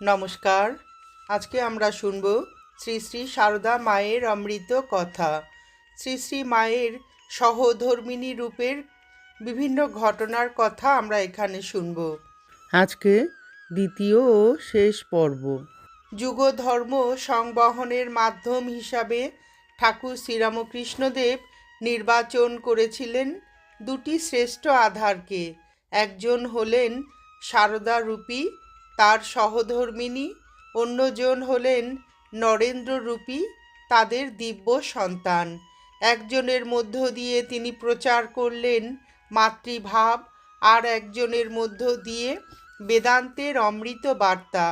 নমস্কার। আজকে আমরা শুনব শ্রী শ্রী সারদা মায়ের অমৃত কথা। শ্রী শ্রী মায়ের সহধর্মিনী রূপের বিভিন্ন ঘটনার কথা আমরা এখানে শুনব। আজকে দ্বিতীয় ও শেষ পর্ব। যুগধর্ম সংবহনের মাধ্যম হিসাবে ঠাকুর শ্রীরামকৃষ্ণদেব নির্বাচন করেছিলেন দুটি শ্রেষ্ঠ আধারকে। একজন হলেন সারদা রূপী তার সহধর্মিনী, অন্যজন হলেন নরেন্দ্র রূপী তাদের দিব্য সন্তান। একজনের মধ্য দিয়ে তিনি প্রচার করলেন মাতৃভাব, আর একজনের মধ্য দিয়ে বেদান্তের অমৃত বার্তা।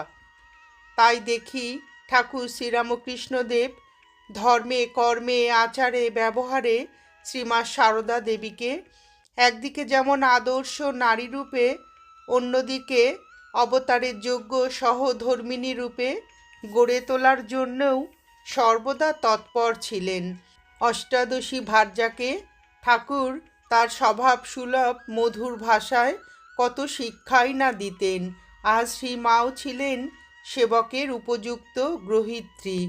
তাই দেখি ঠাকুর শ্রীরামকৃষ্ণদেব ধর্মে, কর্মে, আচারে, ব্যবহারে শ্রীমা সারদা দেবীকে একদিকে যেমন আদর্শ নারী রূপে অন্যদিকে অবতারের যোগ্য সহধর্মিনী রূপে গড়ে তোলার জন্যও সর্বদা তৎপর ছিলেন। অষ্টাদশী ভার্যাকে ঠাকুর তার স্বভাব সুলভ মধুর ভাষায় কত শিক্ষাই না দিতেন। আজ শ্রীমাও ছিলেন সেবকের উপযুক্ত গ্রহিত্রী।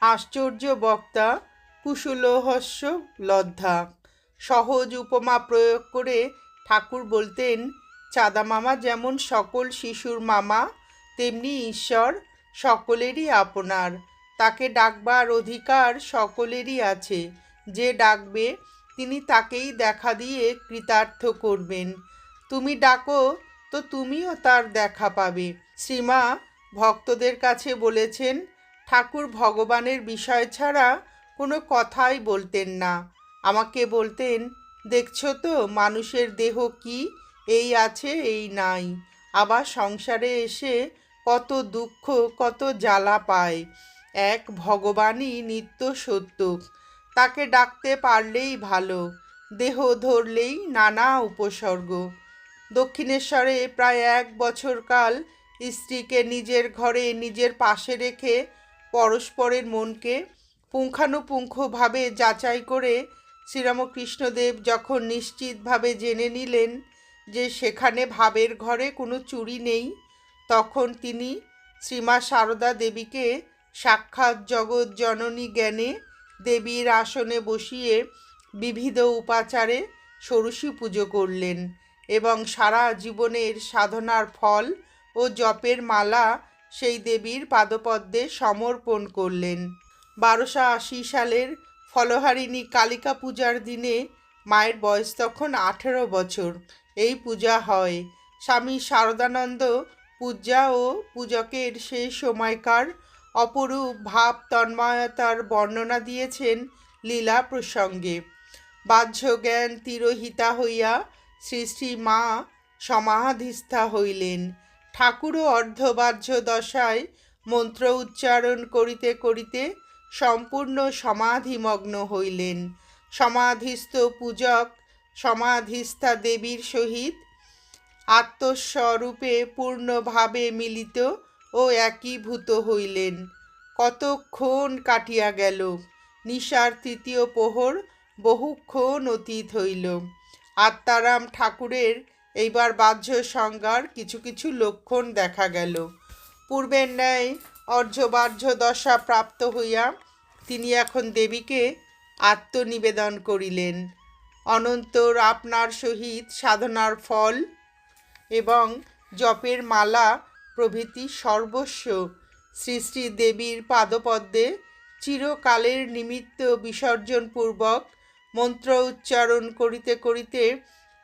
আশ্চর্য বক্তা কুশলহস্য লদ্ধা। সহজ উপমা প্রয়োগ করে ঠাকুর বলতেন চাঁদা মামা যেমন সকল শিশুর মামা, তেমনি ঈশ্বর সকলেরই আপনার। তাকে ডাকবার অধিকার সকলেরই আছে। যে ডাকবে, তিনি তাকেই দেখা দিয়ে কৃতার্থ করবেন। তুমি ডাকো, তো তুমিও তার দেখা পাবে। শ্রীমা ভক্তদের কাছে বলেছেন, ঠাকুর ভগবানের বিষয় ছাড়া কোনো কথাই বলতেন না। আমাকে বলতেন, দেখছ তো মানুষের দেহ কি? এই আছে, এই নাই। আবার সংসারে এসে কত দুঃখ, কত জ্বালা পায়। এক ভগবানই নিত্য সত্য। তাকে ডাকতে পারলেই ভালো। দেহ ধরলেই নানা উপসর্গ। দক্ষিণেশ্বরে প্রায় এক বছর কাল স্ত্রীকে নিজের ঘরে, নিজের পাশে রেখে পরস্পরের মনকে পুঙ্খানুপুঙ্খভাবে যাচাই করে শ্রীরামকৃষ্ণদেব যখন নিশ্চিতভাবে জেনে নিলেন যে সেখানে ভাবের ঘরে কোনো চুরি নেই, তখন তিনি শ্রীমা সারদা দেবীকে সাক্ষাৎ জগৎ জননী জ্ঞানে দেবীর আসনে বসিয়ে বিবিধ উপাচারে ষোড়শী পুজো করলেন এবং সারা জীবনের সাধনার ফল ও জপের মালা সেই দেবীর পাদপদ্মে সমর্পণ করলেন। বারোশো আশি সালের ফলহারিণী কালিকা পূজার দিনে মায়ের বয়স তখন আঠেরো বছর। এই পূজা হয়। স্বামী শারদানন্দ পূজা ও পূজকের সেই সময়কার অপরূপ ভাব তন্ময়তার বর্ণনা দিয়েছেন লীলা প্রসঙ্গে। বাহ্য জ্ঞান তিরোহিতা হইয়া শ্রী শ্রী মা সমাধিস্থা হইলেন। ঠাকুরও অর্ধবাহ্য দশায় মন্ত্র উচ্চারণ করিতে করিতে সম্পূর্ণ সমাধিমগ্ন হইলেন। সমাধিস্থ পূজক সমাধিস্থা দেবীর সহিত আত্মস্বরূপে পূর্ণভাবে মিলিত ও একীভূত হইলেন। কতক্ষণ কাটিয়া গেল? নিশার তৃতীয় প্রহর বহুক্ষণ অতীত হইল। আত্মারাম ঠাকুরের এইবার বাহ্য সংজ্ঞার কিছু কিছু লক্ষণ দেখা গেল। পূর্বের ন্যায় অর্ঘ্যবাহ্য দশা প্রাপ্ত হইয়া তিনি এখন দেবীকে আত্মনিবেদন করিলেন। অনন্তর আপনার সহিত সাধনার ফল এবং জপের মালা প্রভৃতি সর্বস্ব। শ্রী দেবীর পাদপদ্মে চিরকালের নিমিত্ত বিসর্জনপূর্বক মন্ত্র উচ্চারণ করিতে করিতে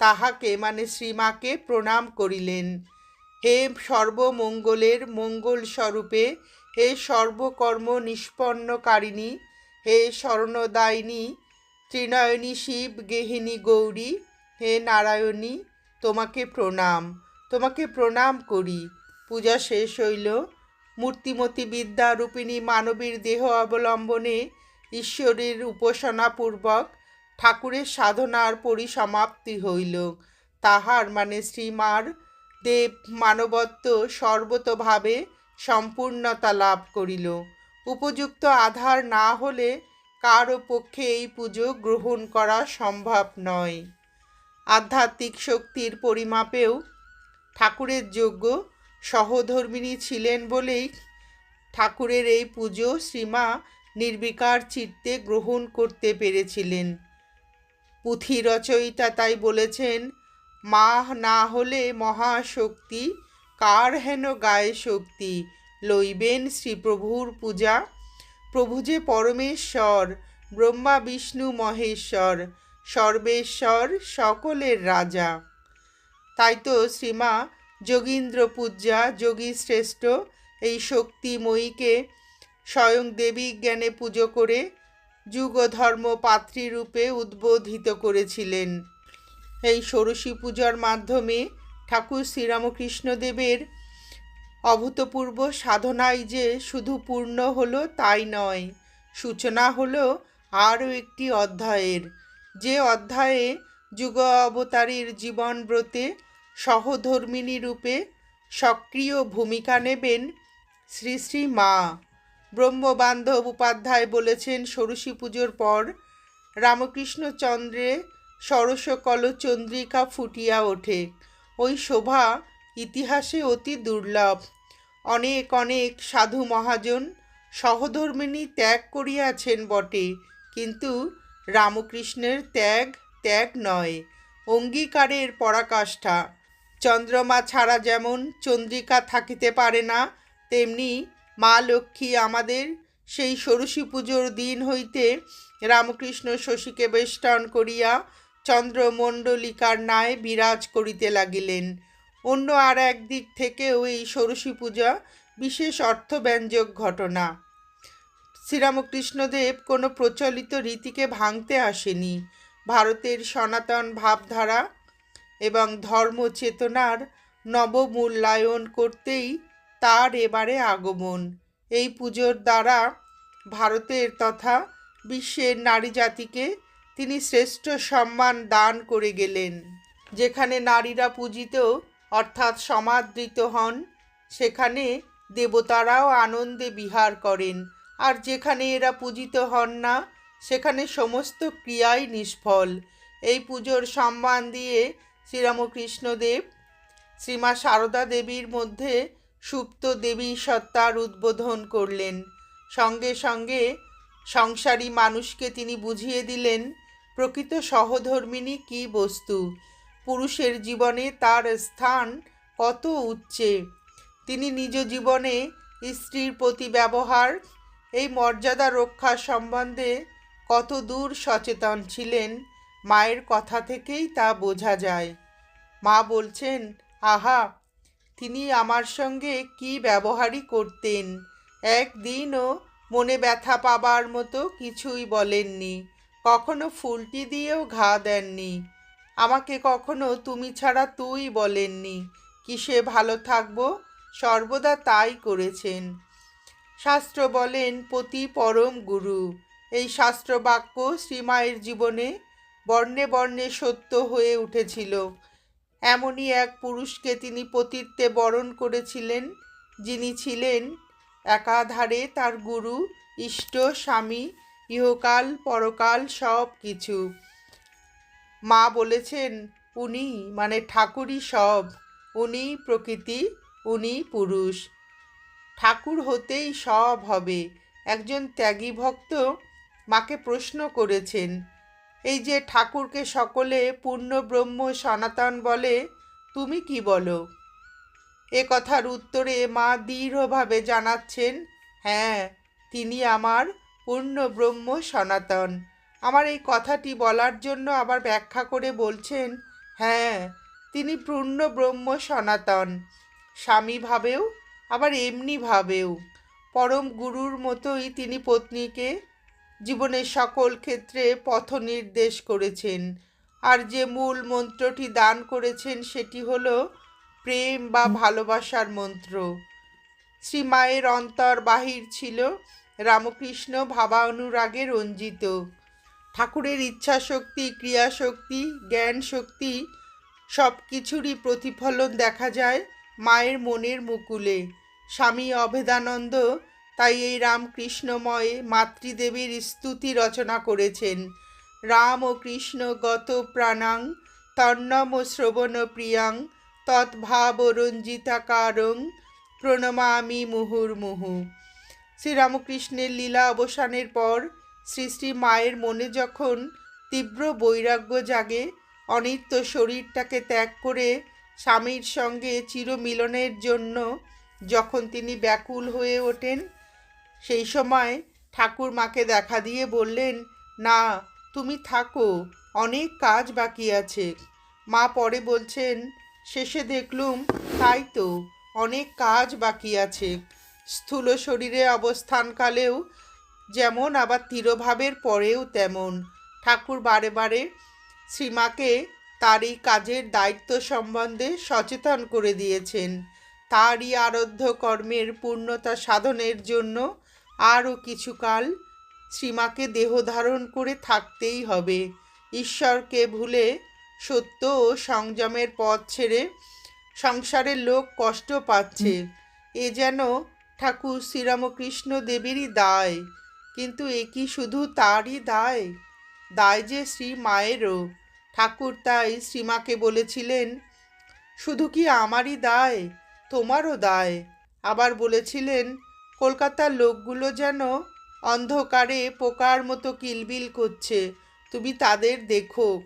তাহাকে মানে শ্রীমাকে প্রণাম করিলেন। হে সর্বমঙ্গলের মঙ্গল স্বরূপে হে সর্বকর্ম নিষ্পন্নকারিণী হে স্বর্ণদায়িনী ত্রিনয়নী শিব গেহিনী গৌরী, হে নারায়ণী, তোমাকে প্রণাম। তোমাকে প্রণাম করি। পূজা শেষ হইল। মূর্তিমতী বিদ্যা রূপিণী মানবীর দেহ অবলম্বনে ঈশ্বরের উপাসনাপূর্বক ঠাকুরের সাধনার পরিসমাপ্তি হইল। তাহার মানে শ্রীমার দেব মানবত্ব সর্বতভাবে সম্পূর্ণতা লাভ করিল। উপযুক্ত আধার না হলে কারও পক্ষে এই পুজো গ্রহণ করা সম্ভব নয়। আধ্যাত্মিক শক্তির পরিমাপেও ঠাকুরের যোগ্য সহধর্মিণী ছিলেন বলেই ঠাকুরের এই পুজো শ্রীমা নির্বিকার চিত্তে গ্রহণ করতে পেরেছিলেন। পুঁথি রচয়িতা তাই বলেছেন মা না হলে মহাশক্তি, কার হেন গায়ে শক্তি? লইবেন শ্রীপ্রভুর পূজা প্রভু যে পরমেশ্বর, ব্রহ্মা, বিষ্ণু, মহেশ্বর, সর্বেশ্বর, সকলের রাজা। তাই তো শ্রীমা যোগীন্দ্র পূজা যোগী শ্রেষ্ঠ, এই শক্তিময়ীকে স্বয়ং দেবী জ্ঞানে পুজো করে যুগ ধর্ম পাত্রীরূপে উদ্বোধিত করেছিলেন। এই ষোড়শী পূজার মাধ্যমে ঠাকুর শ্রীরামকৃষ্ণদেবের অভূতপূর্ব সাধনায় যে শুধু পূর্ণ হলো তাই নয়, সূচনা হলো আরও একটি অধ্যায়ের। যে অধ্যায়ে যুগ অবতারীর জীবনব্রতে সহধর্মিণী রূপে সক্রিয় ভূমিকা নেবেন শ্রী শ্রী মা। ব্রহ্মবান্ধব উপাধ্যায় বলেছেন ষোড়শী পুজোর পর রামকৃষ্ণচন্দ্রে সরসকল চন্দ্রিকা ফুটিয়া ওঠে। ওই শোভা ইতিহাসে অতি দুর্লভ। অনেক অনেক সাধু মহাজন সহধর্মিণী ত্যাগ করিয়াছেন বটে, কিন্তু রামকৃষ্ণের ত্যাগ ত্যাগ নয়, অঙ্গীকারের পরাকাষ্ঠা। চন্দ্রমা ছাড়া যেমন চন্দ্রিকা থাকিতে পারে না, তেমনি মা লক্ষ্মী আমাদের সেই ষোড়শী পুজোর দিন হইতে রামকৃষ্ণ শশীকে বেষ্টন করিয়া চন্দ্রমণ্ডলিকার ন্যায় বিরাজ করিতে লাগিলেন। অন্য আর এক দিক থেকেও এই ষোড়শী পূজা বিশেষ অর্থব্যঞ্জক ঘটনা। শ্রীরামকৃষ্ণদেব কোনো প্রচলিত রীতিকে ভাঙতে আসেনি। ভারতের সনাতন ভাবধারা এবং ধর্ম চেতনার নবমূল্যায়ন করতেই তার এবারে আগমন। এই পুজোর দ্বারা ভারতের তথা বিশ্বের নারী জাতিকে তিনি শ্রেষ্ঠ সম্মান দান করে গেলেন, যেখানে নারীরা পূজিত অর্থাৎ সমাদৃত হন। সেখানে দেবতারাও আনন্দে বিহার করেন। আর যেখানে এরা পূজিত হন না, সেখানে সমস্ত ক্রিয়াই নিষ্ফল। এই পুজোর সম্মান দিয়ে শ্রীরামকৃষ্ণদেব শ্রীমা সারদা দেবীর মধ্যে সুপ্ত দেবী সত্তার উদ্বোধন করলেন। সঙ্গে সঙ্গে সংসারী মানুষকে তিনি বুঝিয়ে দিলেন, প্রকৃত সহধর্মিণী কী বস্তু? পুরুষের জীবনে তার স্থান কত উচ্চে? তিনি নিজ জীবনে স্ত্রীর প্রতি ব্যবহার, এই মর্যাদা রক্ষা সম্বন্ধে কত দূর সচেতন ছিলেন মায়ের কথা থেকেই তা বোঝা যায়। মা বলছেন, আহা, তিনি আমার সঙ্গে কি ব্যবহারই করতেন? একদিনও মনে ব্যথা পাবার মতো কিছুই বলেননি, কখনো ফুলটি দিয়েও ঘা দেননি। আমাকে কখনো তুমি ছাড়া তুই বলেননি। কিসে ভালো থাকব? সর্বদা তাই করেছেন। শাস্ত্র বলেন, পতি পরম গুরু। এই শাস্ত্র বাক্য শ্রীমায়ের জীবনে বর্ণে বর্ণে সত্য হয়ে উঠেছিল। এমনই এক পুরুষকে তিনি পতিত্বে বরণ করেছিলেন, যিনি ছিলেন একাধারে তার গুরু, ইষ্ট, স্বামী, ইহকাল, পরকাল সব কিছু মা বলেছেন, উনি মানে ঠাকুরই সব, উনি প্রকৃতি, উনি পুরুষ। ঠাকুর হতেই সব হবে। একজন ত্যাগী ভক্ত মাকে প্রশ্ন করেছেন, এই যে ঠাকুরকে সকলে পূর্ণ ব্রহ্ম সনাতন বলে, তুমি কি বলো? এ কথার উত্তরে মা দৃঢ়ভাবে জানাচ্ছেন হ্যাঁ তিনি আমার পূর্ণ ব্রহ্ম সনাতন। আমার এই কথাটি বলার জন্য আবার ব্যাখ্যা করে বলছেন হ্যাঁ তিনি পূর্ণ ব্রহ্ম সনাতন। স্বামী ভাবেও আবার এমনি ভাবেও পরম গুরুর মতোই তিনি পত্নীকে জীবনের সকল ক্ষেত্রে পথ নির্দেশ করেছেন। আর যে মূল মন্ত্রটি দান করেছেন সেটি হলো প্রেম বা ভালোবাসার মন্ত্র। শ্রী মায়ের অন্তর বাহির ছিল রামকৃষ্ণ ভাবা অনুরাগে রঞ্জিত। ঠাকুরের ইচ্ছা শক্তি ক্রিয়াশক্তি জ্ঞান শক্তি সব কিছুরই প্রতিফলন দেখা যায় মায়ের মনের মুকুলে। স্বামী অভেদানন্দ তাই এই রামকৃষ্ণময়ে মাতৃদেবীর স্তুতি রচনা করেছেন। রাম ও কৃষ্ণ গত প্রাণাং, তন্নম শ্রবণ প্রিয়াং তৎভাবরঞ্জিতাকারং প্রণমামি মুহুর্মুহু। শ্রীরামকৃষ্ণের লীলা অবসানের পর শ্রী শ্রী মায়ের মনে যখন তীব্র বৈরাগ্য জাগে, অনিত্য শরীরটাকে ত্যাগ করে স্বামীর সঙ্গে চিরমিলনের জন্য যখন তিনি ব্যাকুল হয়ে ওঠেন, সেই সময় ঠাকুর মাকে দেখা দিয়ে বললেন, না, তুমি থাকো, অনেক কাজ বাকি আছে। মা পরে বলছেন, শেষে দেখলুম তাই তো, অনেক কাজ বাকি আছে। স্থূল শরীরে অবস্থানকালেও যেমন আবার তিরোভাবের পরেও তেমন। ঠাকুর বারে বারে শ্রীমাকে তার এই কাজের দায়িত্ব সম্বন্ধে সচেতন করে দিয়েছেন। তারই আরাধ্য কর্মের পূর্ণতা সাধনের জন্য আরও কিছুকাল শ্রীমাকে দেহ ধারণ করে থাকতেই হবে। ঈশ্বরকে ভুলে সত্য ও সংযমের পথ ছেড়ে সংসারের লোক কষ্ট পাচ্ছে। এ যেন ঠাকুর শ্রীরামকৃষ্ণ দেবেরই দায়। কিন্তু এ কি শুধু তারই দায়? দায় যে শ্রী মায়েরও। ঠাকুর তাই শ্রীমাকে বলেছিলেন, শুধু কি আমারই দায়? তোমারও দায়। আবার বলেছিলেন, কলকাতার লোকগুলো যেন অন্ধকারে পোকার মতো কিলবিল করছে। তুমি তাদের দেখো।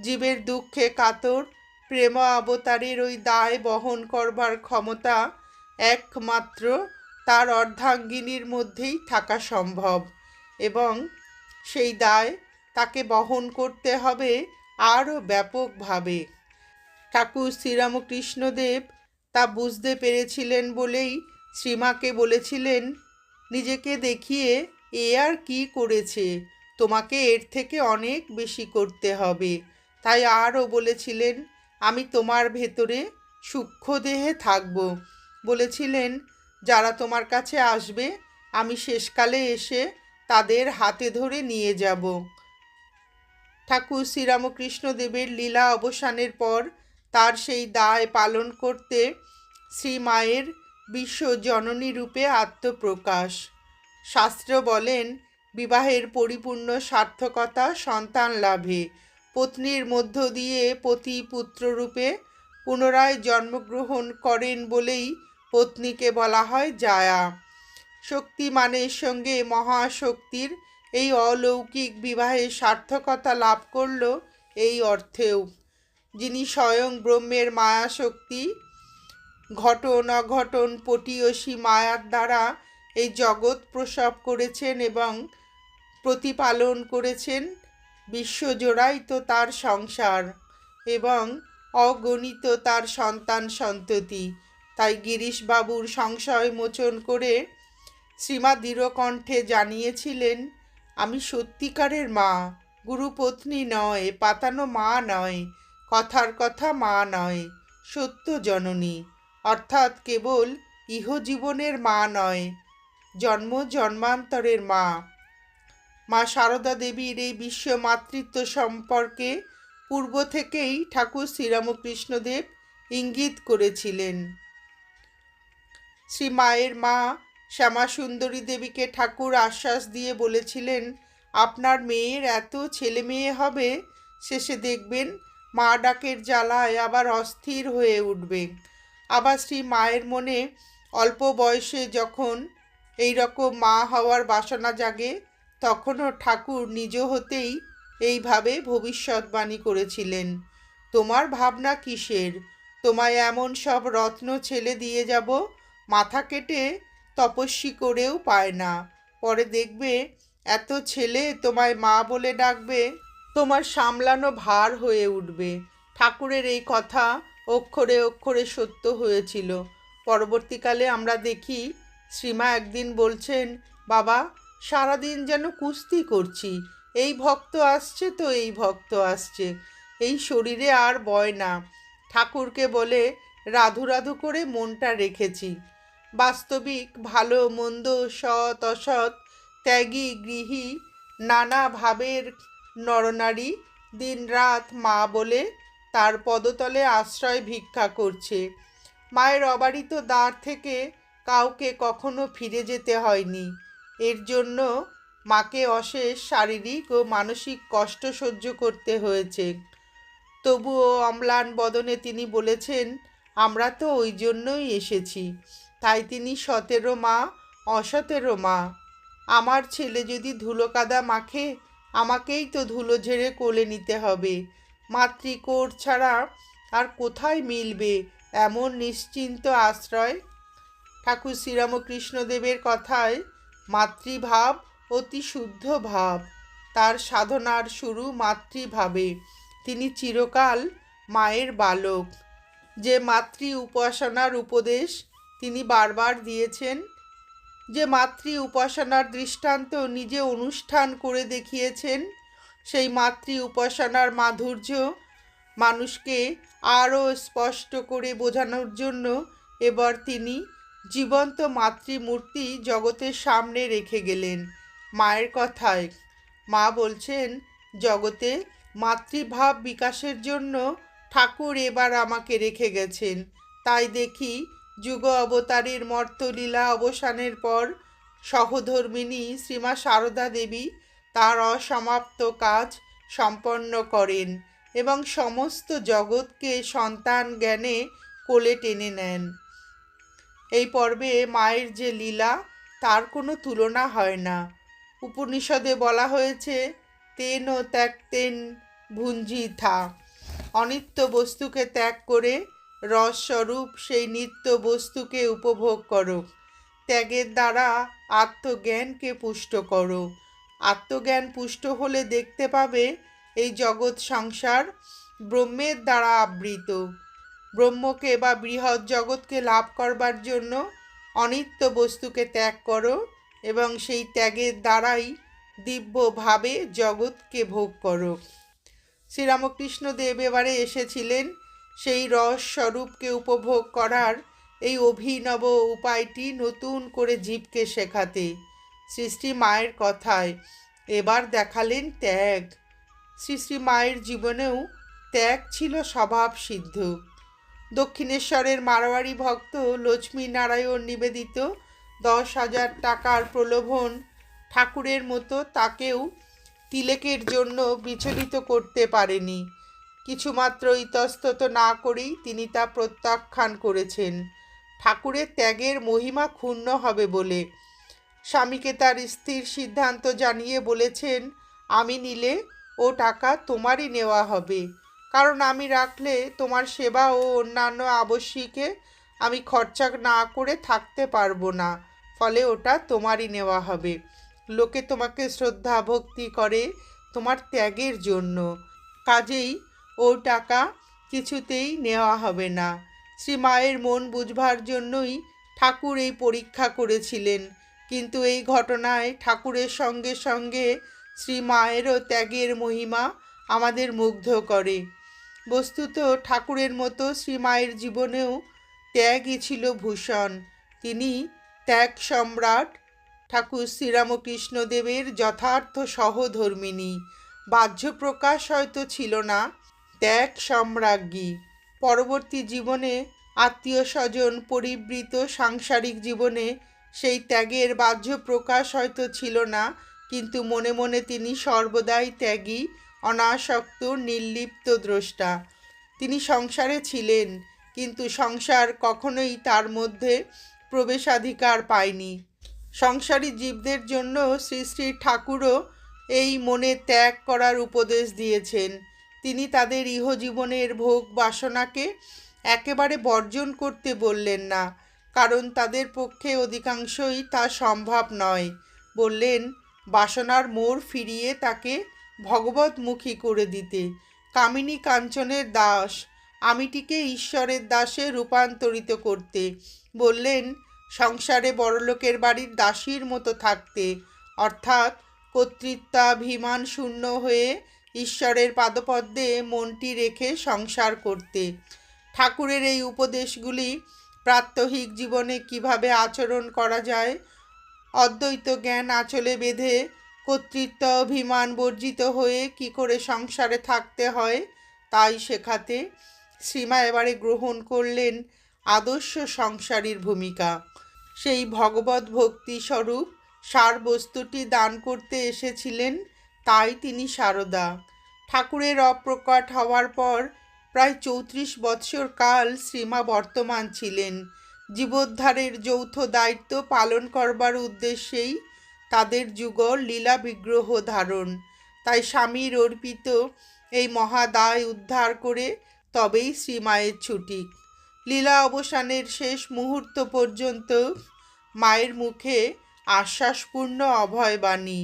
জীবের দুঃখে কাতর, প্রেম অবতারের ওই দায় বহন করবার ক্ষমতা একমাত্র তার অর্ধাঙ্গিনীর মধ্যেই থাকা সম্ভব এবং সেই দায় তাকে বহন করতে হবে আরও ব্যাপকভাবে। ঠাকুর শ্রীরামকৃষ্ণদেব তা বুঝতে পেরেছিলেন বলেই শ্রীমাকে বলেছিলেন, নিজেকে দেখিয়ে এ আর কি করেছে? তোমাকে এর থেকে অনেক বেশি করতে হবে। তাই আরও বলেছিলেন, আমি তোমার ভেতরে সূক্ষ্ম দেহে থাকব। বলেছিলেন যারা তোমার কাছে আসবে, আমি শেষকালে এসে তাদের হাতে ধরে নিয়ে যাব। ঠাকুর শ্রীরামকৃষ্ণদেবের লীলা অবসানের পর তার সেই দায় পালন করতে শ্রী মায়ের বিশ্ব জননী রূপে আত্মপ্রকাশ। শাস্ত্র বলেন, বিবাহের পরিপূর্ণ সার্থকতা সন্তান লাভে। পত্নীর মধ্য দিয়ে পতি পুত্ররূপে পুনরায় জন্মগ্রহণ করেন বলেই পত্নীকে বলা হয় জায়া। শক্তিমানের সঙ্গে মহাশক্তির এই অলৌকিক বিবাহের সার্থকতা লাভ করল এই অর্থেও। যিনি স্বয়ং ব্রহ্মের মায়া শক্তি ঘটন অঘটন পটীয়সী মায়ার দ্বারা এই জগৎ প্রসব করেছেন এবং প্রতিপালন করেছেন বিশ্বজোড়াই তো তার সংসার এবং অগণিত তার সন্তান সন্ততি। তাই গিরিশবাবুর সংশয় মোচন করে শ্রীমা দৃঢ়কণ্ঠে জানিয়েছিলেন, আমি সত্যিকারের মা, গুরুপত্নী নয়, পাতানো মা নয়, কথার কথা মা নয়, সত্য জননী, অর্থাৎ কেবল ইহজীবনের মা নয়, জন্ম জন্মান্তরের মা। মা সারদা দেবীর এই বিশ্ব মাতৃত্ব সম্পর্কে পূর্ব থেকেই ঠাকুর শ্রীরামকৃষ্ণদেব ইঙ্গিত করেছিলেন। শ্রী মায়ের মা শ্যামা সুন্দরী দেবীকে ঠাকুর আশ্বাস দিয়ে বলেছিলেন, আপনার মেয়ের এত ছেলে মেয়ে হবে, শেষে দেখবেন মা ডাকের জ্বালায় আবার অস্থির হয়ে উঠবে। আবার শ্রী মায়ের মনে অল্প বয়সে যখন এই রকম মা হওয়ার বাসনা জাগে, তখনও ঠাকুর নিজ হতেই এইভাবে ভবিষ্যৎবাণী করেছিলেন, তোমার ভাবনা কিসের? তোমায় এমন সব রত্ন ছেলে দিয়ে যাব মাথা কেটে তপস্বী করেও পায় না। পরে দেখবে, এত ছেলে তোমায় মা বলে ডাকবে, তোমার সামলানো ভার হয়ে উঠবে। ঠাকুরের এই কথা অক্ষরে অক্ষরে সত্য হয়েছিল। পরবর্তীকালে আমরা দেখি, শ্রীমা একদিন বলছেন, বাবা, সারাদিন যেন কুস্তি করছি, এই ভক্ত আসছে তো এই ভক্ত আসছে, এই শরীরে আর বয় না। ঠাকুরকে বলে, রাধু রাধু করে মনটা রেখেছি। বাস্তবিক, ভালো, মন্দ, সৎ, অসৎ, ত্যাগী, গৃহী, নানা ভাবের নরনারী দিনরাত মা বলে তার পদতলে আশ্রয় ভিক্ষা করছে। মায়ের অবারিত দ্বার থেকে কাউকে কখনো ফিরে যেতে হয়নি। এর জন্য মাকে অশেষ শারীরিক ও মানসিক কষ্ট সহ্য করতে হয়েছে। তবুও অম্লান বদনে তিনি বলেছেন, আমরা তো ওই জন্যই এসেছি। তাই তিনি সতেরো মা, অসতেরো মা। আমার ছেলে যদি ধুলো কাদা মাখে, আমাকেই তো ধুলো ঝেড়ে কোলে নিতে হবে। মাতৃকোট ছাড়া আর কোথায় মিলবে এমন নিশ্চিন্ত আশ্রয়? ঠাকুর শ্রীরামকৃষ্ণদেবের কথায় মাতৃভাব অতি শুদ্ধ ভাব। তার সাধনার শুরু মাতৃভাবে। তিনি চিরকাল মায়ের বালক। যে মাতৃ উপাসনার উপদেশ তিনি বারবার দিয়েছেন যে মাতৃ উপাসনার দৃষ্টান্ত নিজে অনুষ্ঠান করে দেখিয়েছেন। সেই মাতৃ উপাসনার মাধুর্য মানুষকে আরও স্পষ্ট করে বোঝানোর জন্য এবার তিনি জীবন্ত মাতৃমূর্তি জগতের সামনে রেখে গেলেন। মায়ের কথায় মা বলছেন, জগতে মাতৃভাব বিকাশের জন্য ঠাকুর এবার আমাকে রেখে গেছেন। তাই দেখি যুগ অবতারের মর্তলীলা অবসানের পর সহধর্মিনী শ্রীমা সারদা দেবী তার অসমাপ্ত কাজ সম্পন্ন করেন এবং সমস্ত জগৎকে সন্তান জ্ঞানে কোলে টেনে নেন। এই পর্বে মায়ের যে লীলা, তার কোনো তুলনা হয় না। উপনিষদে বলা হয়েছে, তেন ও ত্যাগ তেন ভুঞ্জি থা অনিত্য বস্তুকে ত্যাগ করে রসস্বরূপ সেই নিত্য বস্তুকে উপভোগ করো। ত্যাগের দ্বারা আত্মজ্ঞানকে পুষ্ট করো। আত্মজ্ঞান পুষ্ট হলে দেখতে পাবে এই জগৎ সংসার ব্রহ্মের দ্বারা আবৃত। ব্রহ্মকে বা বৃহৎ জগৎকে লাভ করবার জন্য অনিত্য বস্তুকে ত্যাগ করো এবং সেই ত্যাগের দ্বারাই দিব্যভাবে জগৎকে ভোগ করো। শ্রীরামকৃষ্ণ দেব এবারে এসেছিলেন সেই রস স্বরূপকে উপভোগ করার এই অভিনব উপায়টি নতুন করে জীবকে শেখাতে। সৃষ্টি মায়ের কথায় এবার দেখালেন ত্যাগ। শ্রী মায়ের জীবনেও ত্যাগ ছিল স্বভাব সিদ্ধ। দক্ষিণেশ্বরের মারোয়ারি ভক্ত লক্ষ্মী নারায়ণ নিবেদিত দশ হাজার টাকার প্রলোভন ঠাকুরের মতো তাকেও তিলেকের জন্য বিচলিত করতে পারেনি। কিছুমাত্র ইতস্তত না করেই তিনি তা প্রত্যাখ্যান করেছেন। ঠাকুরের ত্যাগের মহিমা ক্ষুণ্ণ হবে বলে। স্বামীকে তার স্থির সিদ্ধান্ত জানিয়ে বলেছেন, আমি নিলে ও টাকা তোমারই নেওয়া হবে। কারণ আমি রাখলে তোমার সেবা ও অন্যান্য আবশ্যিকে আমি খরচা না করে থাকতে পারব না। ফলে ওটা তোমারই নেওয়া হবে। লোকে তোমাকে শ্রদ্ধা ভক্তি করে তোমার ত্যাগের জন্য। কাজেই ও টাকা কিছুতেই নেওয়া হবে না। শ্রী মায়ের মন বুঝবার জন্যই ঠাকুর এই পরীক্ষা করেছিলেন। কিন্তু এই ঘটনায় ঠাকুরের সঙ্গে সঙ্গে শ্রী মায়েরও ত্যাগের মহিমা আমাদের মুগ্ধ করে। বস্তুত ঠাকুরের মতো শ্রী মায়ের জীবনেও ত্যাগই ছিল ভূষণ। তিনি ত্যাগ সম্রাট ঠাকুর শ্রীরামকৃষ্ণদেবের যথার্থ সহধর্মিনী। বাহ্য প্রকাশ হয়তো ছিল না ত্যাগ সম্রাজ্ঞী। পরবর্তী জীবনে আত্মীয় স্বজন পরিবৃত সাংসারিক জীবনে সেই ত্যাগের বাহ্য প্রকাশ হয়তো ছিল না, কিন্তু মনে মনে তিনি সর্বদাই ত্যাগী, অনাসক্ত, নির্লিপ্ত দ্রষ্টা। তিনি সংসারে ছিলেন, কিন্তু সংসার কখনোই তার মধ্যে প্রবেশাধিকার পায়নি। সংসারী জীবদের জন্য শ্রী শ্রী ঠাকুরও এই মনে ত্যাগ করার উপদেশ দিয়েছেন। তিনি তাদের ইহজীবনের ভোগ বাসনাকে একেবারে বর্জন করতে বললেন না, কারণ তাদের পক্ষে অধিকাংশই তা সম্ভব নয়। বললেন, বাসনার মোড় ফিরিয়ে তাকে ভগবতমুখী করে দিতে। কামিনী কাঞ্চনের দাস, আমিটিকে ঈশ্বরের দাসে রূপান্তরিত করতে। বললেন, সংসারে বড়লোকের বাড়ির দাসীর মতো থাকতে। অর্থাৎ কর্তৃত্বাভিমান শূন্য হয়ে ঈশ্বরের পাদপদ্মে মনটি রেখে সংসার করতে। ঠাকুরের এই উপদেশগুলি প্রাত্যহিক জীবনে কীভাবে আচরণ করা যায়, অদ্বৈত জ্ঞান আঁচলে বেঁধে কর্তৃত্ব অভিমান বর্জিত হয়ে কি করে সংসারে থাকতে হয়, তাই শেখাতে শ্রীমা এবারে গ্রহণ করলেন আদর্শ সংসারীর ভূমিকা। সেই ভগবত ভক্তি স্বরূপ সার বস্তুটি দান করতে এসেছিলেন তাই তিনি সারদা। ঠাকুরের অপ্রকট হওয়ার পর প্রায় চৌত্রিশ বৎসর কাল শ্রীমা বর্তমান ছিলেন। জীবোদ্ধারের যৌথ দায়িত্ব পালন করবার উদ্দেশ্যেই তাদের যুগল লীলা বিগ্রহ ধারণ। তাই স্বামীর অর্পিত এই মহাদায় উদ্ধার করে তবেই শ্রীমায়ের ছুটি। লীলা অবসানের শেষ মুহূর্ত পর্যন্ত মায়ের মুখে আশ্বাসপূর্ণ অভয়বাণী।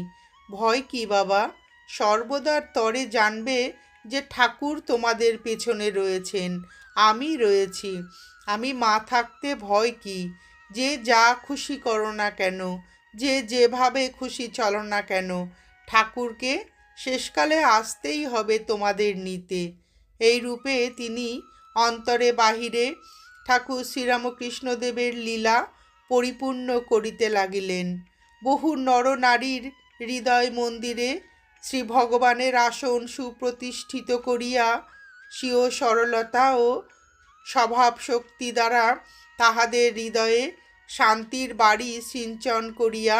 ভয় কি, বাবা? সর্বদার তরে জানবে যে ঠাকুর তোমাদের পেছনে রয়েছেন, আমি রয়েছি। আমি মা থাকতে ভয় কি? যে যা খুশি করো না কেন? যে যেভাবে খুশি চলো না কেন? ঠাকুরকে শেষকালে আসতেই হবে তোমাদের নিতে। এই রূপে তিনি অন্তরে বাহিরে ঠাকুর শ্রীরামকৃষ্ণদেবের লীলা পরিপূর্ণ করিতে লাগিলেন। বহু নরনারীর হৃদয় মন্দিরে শ্রী ভগবানের আসন সুপ্রতিষ্ঠিত করিয়া স্বীয় সরলতা ও স্বভাব শক্তি দ্বারা তাহাদের হৃদয়ে শান্তির বাড়ি সিঞ্চন করিয়া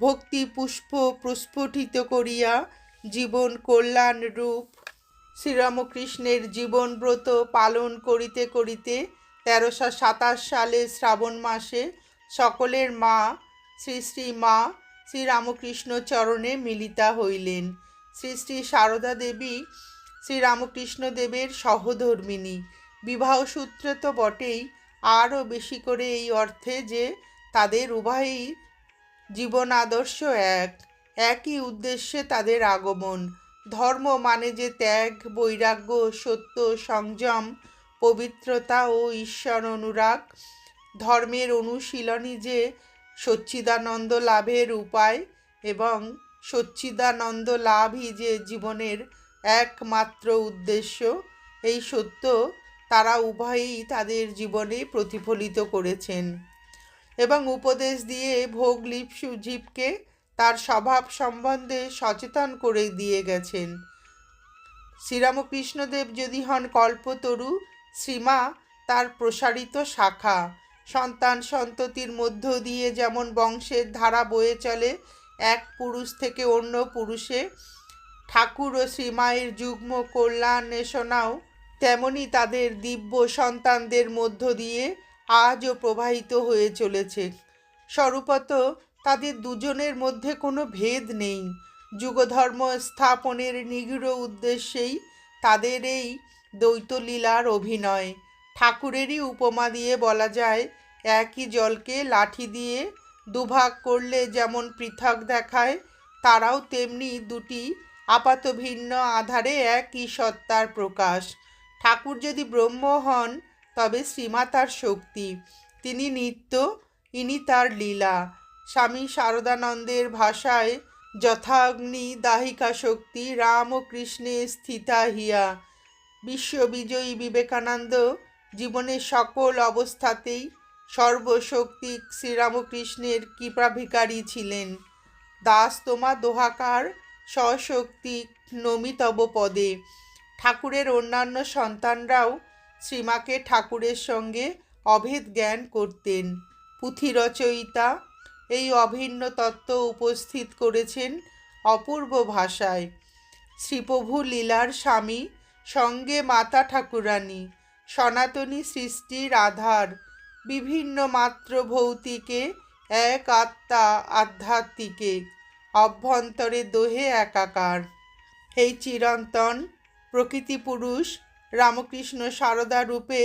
ভক্তি পুষ্প প্রস্ফুটিত করিয়া জীবন কল্যাণ রূপ শ্রীরামকৃষ্ণের জীবনব্রত পালন করিতে করিতে তেরোশো সাতাশ সালে শ্রাবণ মাসে সকলের মা শ্রী শ্রী মা শ্রীরামকৃষ্ণ চরণে মিলিতা হইলেন। শ্রী শ্রী সারদা দেবী শ্রীরামকৃষ্ণ দেবের সহধর্মিনী বিবাহ সূত্রে তো বটেই আরও বেশি করে এই অর্থে যে তাদের উভয়ই জীবন আদর্শ এক। একই উদ্দেশ্যে তাদের আগমন। ধর্ম মানে যে ত্যাগ, বৈরাগ্য, সত্য, সংযম, পবিত্রতা ও ঈশ্বর অনুরাগ। ধর্মের অনুশীলনী যে সচ্চিদানন্দ লাভের উপায় এবং সচ্চিদানন্দ লাভই যে জীবনের একমাত্র উদ্দেশ্য, এই সত্য তারা উভয়েই তাদের জীবনে প্রতিফলিত করেছেন এবং উপদেশ দিয়ে ভোগ লিপসু জীবকে তার স্বভাব সম্বন্ধে সচেতন করে দিয়ে গেছেন। শ্রীরামকৃষ্ণদেব যদি হন কল্পতরু, শ্রীমা তার প্রসারিত শাখা। সন্তান সন্ততির মধ্য দিয়ে যেমন বংশের ধারা বয়ে চলে, এক পুরুষ থেকে অন্য পুরুষে, ঠাকুর ও শ্রীমায়ের যুগ্ম কল্যাণেষণাও তেমনি তাদের দিব্য সন্তানদের মধ্য দিয়ে আজও প্রবাহিত হয়ে চলেছে। স্বরূপত তাদের দুজনের মধ্যে কোনো ভেদ নেই। যুগধর্ম স্থাপনের নিগূঢ় উদ্দেশ্যেই তাদের এই দ্বৈতলীলার অভিনয়। ঠাকুরেরই উপমা দিয়ে বলা যায়, একই জলকে লাঠি দিয়ে দুভাগ করলে যেমন পৃথক দেখায়, তারাও তেমনি দুটি আপাত ভিন্ন আধারে একই সত্তার প্রকাশ। ঠাকুর যদি ব্রহ্ম হন, তবে শ্রীমাতার শক্তি। তিনি নিত্য, ইনি তার লীলা। স্বামী শারদানন্দের ভাষায়, যথাগ্নি দাহিকা শক্তি রাম ও কৃষ্ণে স্থিতা হিয়া বিশ্ববিজয়ী বিবেকানন্দ জীবনের সকল অবস্থাতেই সর্বশক্তি শ্রীরামকৃষ্ণের কৃপাভিকারী ছিলেন। দাস তোমা দোহাকার স্বশক্তি নমিতব পদে। ঠাকুরের অন্যান্য সন্তানরাও শ্রীমাকে ঠাকুরের সঙ্গে অভেদ জ্ঞান করতেন। পুঁথি রচয়িতা এই অভিন্ন তত্ত্ব উপস্থিত করেছেন অপূর্ব ভাষায়। শ্রীপ্রভু লীলার স্বামী সঙ্গে মাতা ঠাকুরানী সনাতনী সৃষ্টির আধার বিভিন্ন মাত্র ভৌতিকে এক আত্মা আধ্যাত্মিকে অভ্যন্তরে দোহে একাকার। এই চিরন্তন প্রকৃতি পুরুষ রামকৃষ্ণ সারদা রূপে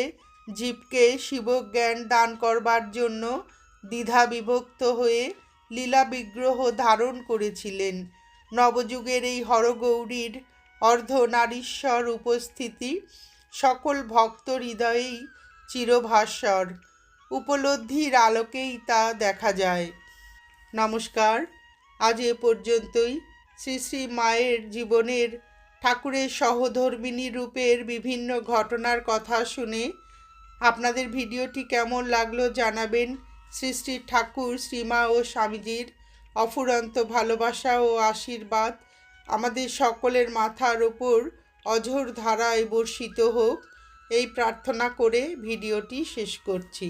জীবকে শিবজ্ঞান দান করবার জন্য দ্বিধা বিভক্ত হয়ে লীলা বিগ্রহ ধারণ করেছিলেন। নবযুগের এই হরগৌরীর অর্ধনারীশ্বর উপস্থিতি সকল ভক্ত হৃদয়েই চিরভাস্বর। উপলব্ধির আলোকেই তা দেখা যায়। নমস্কার। আজ এ পর্যন্তই। শ্রী শ্রী মায়ের জীবনের, ঠাকুরের সহধর্মিনী রূপের বিভিন্ন ঘটনার কথা শুনে আপনাদের ভিডিওটি কেমন লাগল জানাবেন শ্রী শ্রী ঠাকুর, শ্রীমা ও স্বামীজির অফুরন্ত ভালোবাসা ও আশীর্বাদ আমাদের সকলের মাথার ওপর অঝোর ধারায় বর্ষিত হোক এই প্রার্থনা করে ভিডিওটি শেষ করছি।